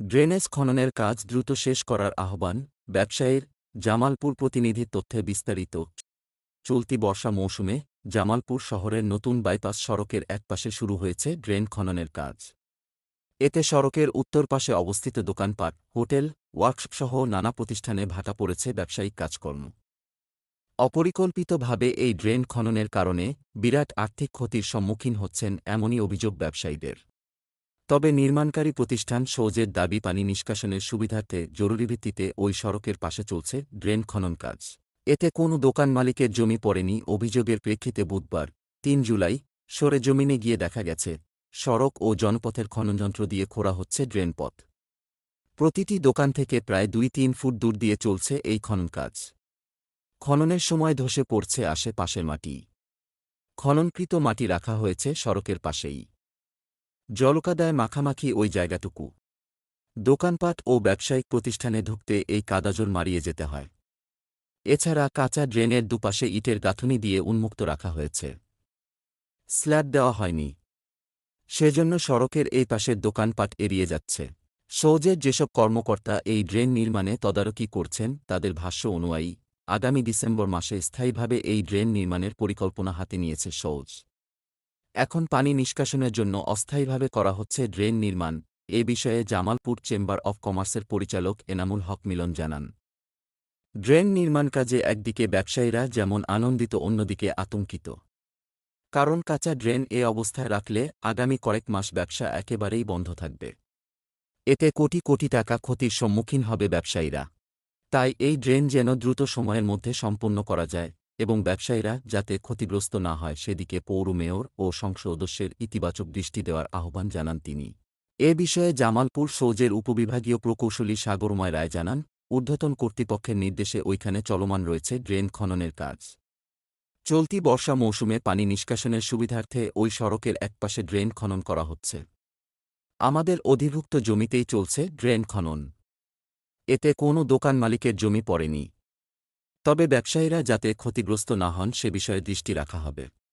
Drainage খননের কাজ দ্রুত শেষ করার আহ্বান ব্যবসায়ীর জামালপুর প্রতিনিধির তথ্যে বিস্তারিত। চলতি বর্ষা মৌসুমে জামালপুর শহরের নতুন বাইপাস সড়কের একপাশে শুরু হয়েছে ড্রেন খননের কাজ। এতে সড়কের উত্তর পাশে অবস্থিত দোকানপাট, হোটেল ওয়ার্কশপসহ নানা প্রতিষ্ঠানে ভাটা পড়েছে ব্যবসায়িক কাজকর্ম। অপরিকল্পিতভাবে এই ড্রেন খননের কারণে বিরাট আর্থিক ক্ষতির সম্মুখীন হচ্ছেন এমনই অভিযোগ ব্যবসায়ীদের। তবে নির্মাণকারী প্রতিষ্ঠান সৌজের দাবি পানি নিষ্কাশনের সুবিধার্থে জরুরি ভিত্তিতে ওই সড়কের পাশে চলছে ড্রেন খনন কাজ। এতে কোনো দোকান মালিকের জমি পড়েনি, অভিযোগের প্রেক্ষিতে বুধবার, তিন জুলাই, সরে জমিনে গিয়ে দেখা গেছে, সড়ক ও জনপথের খননযন্ত্র দিয়ে খোঁড়া হচ্ছে ড্রেন পথ। প্রতিটি দোকান থেকে প্রায় দুই তিন ফুট দূর দিয়ে চলছে এই খনন কাজ। খননের সময় ধসে পড়ছে আশেপাশের মাটি। খননকৃত মাটি রাখা হয়েছে সড়কের পাশেই। জলকাদায় মাখামাখি ওই জায়গাটুকু। দোকানপাট ও ব্যবসায়িক প্রতিষ্ঠানে ঢুকতে এই কাদাজল মারিয়ে যেতে হয়। এছাড়া কাঁচা ড্রেনের দুপাশে ইটের গাঁথুনি দিয়ে উন্মুক্ত রাখা হয়েছে। স্ল্যাব দেওয়া হয়নি। সেজন্য সড়কের এই পাশের দোকানপাট এড়িয়ে যাচ্ছে। সৌজের যেসব কর্মকর্তা এই ড্রেন নির্মাণে তদারকি করছেন, তাদের ভাষ্য অনুযায়ী, আগামী ডিসেম্বর মাসে স্থায়ীভাবে এই ড্রেন নির্মাণের পরিকল্পনা হাতে নিয়েছে সৌজ এখন পানি নিষ্কাশনের জন্য অস্থায়ীভাবে করা হচ্ছে ড্রেন নির্মাণ। এ বিষয়ে জামালপুর চেম্বার অব কমার্সের পরিচালক এনামুল হক মিলন জানান। ড্রেন নির্মাণ কাজে একদিকে ব্যবসায়ীরা যেমন আনন্দিত, অন্যদিকে আতঙ্কিত। কারণ কাঁচা ড্রেন এ অবস্থায় রাখলে আগামী কয়েক মাস ব্যবসা একেবারেই বন্ধ থাকবে। এতে কোটি কোটি টাকা ক্ষতির সম্মুখীন হবে ব্যবসায়ীরা। তাই এই ড্রেন যেন দ্রুত সময়ের মধ্যে সম্পন্ন করা যায়। এবং ব্যবসায়ীরা যাতে ক্ষতিগ্রস্ত না হয় সেদিকে পৌর মেয়র ও সংসদস্যের ইতিবাচক দৃষ্টি দেওয়ার আহ্বান জানান তিনি। এ বিষয়ে জামালপুর সৌজের উপবিভাগীয় প্রকৌশলী সাগরময় রায় জানান, ঊর্ধ্বতন কর্তৃপক্ষের নির্দেশে ওইখানে চলমান রয়েছে ড্রেন খননের কাজ। চলতি বর্ষা মৌসুমে পানি নিষ্কাশনের সুবিধার্থে ওই সড়কের একপাশে ড্রেন খনন করা হচ্ছে। আমাদের অধিভুক্ত জমিতেই চলছে ড্রেন খনন। এতে কোনো দোকান মালিকের জমি পড়েনি। তবে ব্যবসায়ীরা যাতে ক্ষতিগ্রস্ত না হন সে বিষয়ে দৃষ্টি রাখা হবে।